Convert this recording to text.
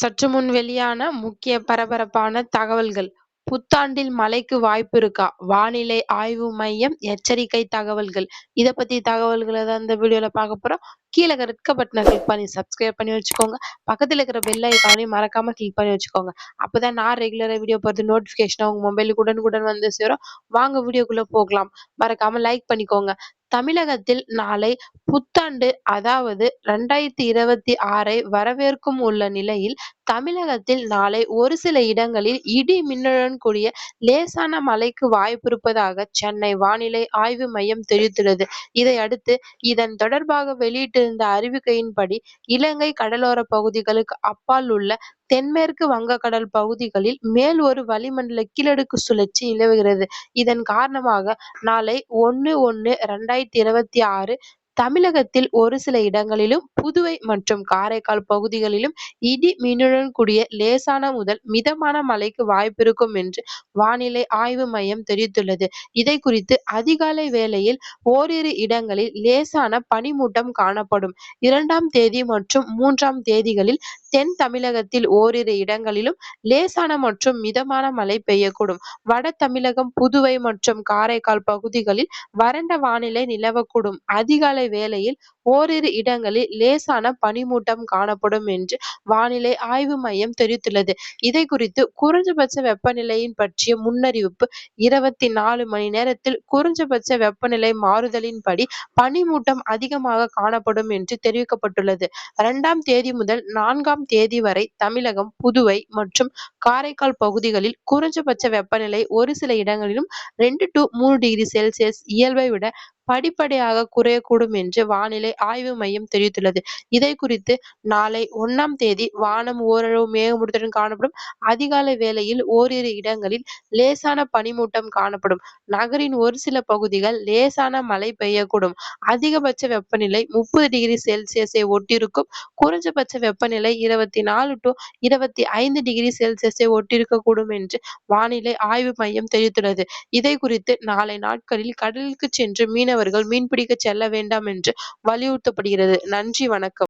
சற்று முன் வெளியான முக்கிய பரபரப்பான தகவல்கள். புத்தாண்டில் மழைக்கு வாய்ப்பு இருக்கா? வானிலை ஆய்வு மையம் எச்சரிக்கை தகவல்கள். இத பத்தி தகவல்களை தான் இந்த வீடியோல பார்க்க போறோம். கீழே இருக்க பட்டனை கிளிக் பண்ணி சப்ஸ்கிரைப் பண்ணி வச்சுக்கோங்க. பக்கத்துல இருக்கிற பெல் ஐக்கானையும் மறக்காம கிளிக் பண்ணி வச்சுக்கோங்க. அப்பதான் நான் ரெகுலரா வீடியோ பார்த்து நோட்டிபிகேஷன் உங்க மொபைலுக்கு உடனுக்குடன் வந்து சேரும். வாங்க வீடியோக்குள்ள போகலாம். மறக்காம லைக் பண்ணிக்கோங்க. தமிழகத்தில் நாளை புத்தாண்டு அதாவது இரண்டாயிரத்தி இருபத்தி ஆறை வரவேற்கும் உள்ள நிலையில் தமிழகத்தில் நாளை ஒரு சில இடங்களில் இடி மின்னலுடன் கூடிய லேசான மழைக்கு வாய்ப்பு இருப்பதாக சென்னை வானிலை ஆய்வு மையம் தெரிவித்துள்ளது. இதையடுத்து இதன் தொடர்பாக வெளியிட்டிருந்த அறிவிக்கையின்படி இலங்கை கடலோர பகுதிகளுக்கு அப்பால் உள்ள தென்மேற்கு வங்கக்கடல் பகுதிகளில் மேல் ஒரு வளிமண்டல கீழடுக்கு சுழற்சி நிலவுகிறது. இதன் காரணமாக நாளை ஒன்று ஒன்று இரண்டாயிரத்தி இருபத்தி ஆறு தமிழகத்தில் ஒரு சில இடங்களிலும் புதுவை மற்றும் காரைக்கால் பகுதிகளிலும் இடி மின்னுடன் கூடிய லேசான முதல் மிதமான மழைக்கு வாய்ப்பிருக்கும் என்று வானிலை ஆய்வு மையம் தெரிவித்துள்ளது. இதை குறித்து அதிகாலை வேளையில் ஓரிரு இடங்களில் லேசான பனிமூட்டம் காணப்படும். இரண்டாம் தேதி மற்றும் மூன்றாம் தேதிகளில் தென் தமிழகத்தில் ஓரிரு இடங்களிலும் லேசான மற்றும் மிதமான மழை பெய்யக்கூடும். வட தமிழகம் புதுவை மற்றும் காரைக்கால் பகுதிகளில் வறண்ட வானிலை நிலவக்கூடும். அதிகாலை வேளையில் ஓரிரு இடங்களில் லேசான பனிமூட்டம் காணப்படும் என்று வானிலை ஆய்வு மையம் தெரிவித்துள்ளது. இதை குறித்து குறைந்தபட்ச வெப்பநிலையின் பற்றிய முன்னறிவிப்பு இருபத்தி நாலு மணி நேரத்தில் குறைந்தபட்ச வெப்பநிலை மாறுதலின்படி பனிமூட்டம் அதிகமாக காணப்படும் என்று தெரிவிக்கப்பட்டுள்ளது. இரண்டாம் தேதி முதல் நான்காம் தேதி வரை தமிழகம் புதுவை மற்றும் காரைக்கால் பகுதிகளில் குறைந்தபட்ச வெப்பநிலை ஒரு சில இடங்களிலும் ரெண்டு டு மூணு டிகிரி செல்சியஸ் இயல்பை விட படிப்படியாக குறையக்கூடும் என்று வானிலை ஆய்வு மையம் தெரிவித்துள்ளது. இதை குறித்து நாளை ஒன்னாம் தேதி வானம் ஓரளவு மேகமூட்டத்துடன் காணப்படும். அதிகாலை வேளையில் ஓரிரு இடங்களில் லேசான பனிமூட்டம் காணப்படும். நகரின் ஒரு சில பகுதிகள் லேசான மழை பெய்யக்கூடும். அதிகபட்ச வெப்பநிலை முப்பது டிகிரி செல்சியஸை ஒட்டிருக்கும். குறைஞ்சபட்ச வெப்பநிலை இருபத்தி நாலு டு இருபத்தி ஐந்து டிகிரி செல்சியஸை ஒட்டிருக்கக்கூடும் என்று வானிலை ஆய்வு மையம் தெரிவித்துள்ளது. இதை குறித்து நாளை நாட்களில் கடலுக்கு சென்று மீனவர்கள் மீன்பிடிக்க செல்ல வேண்டாம் என்று வலியுறுத்தப்படுகிறது. நன்றி வணக்கம்.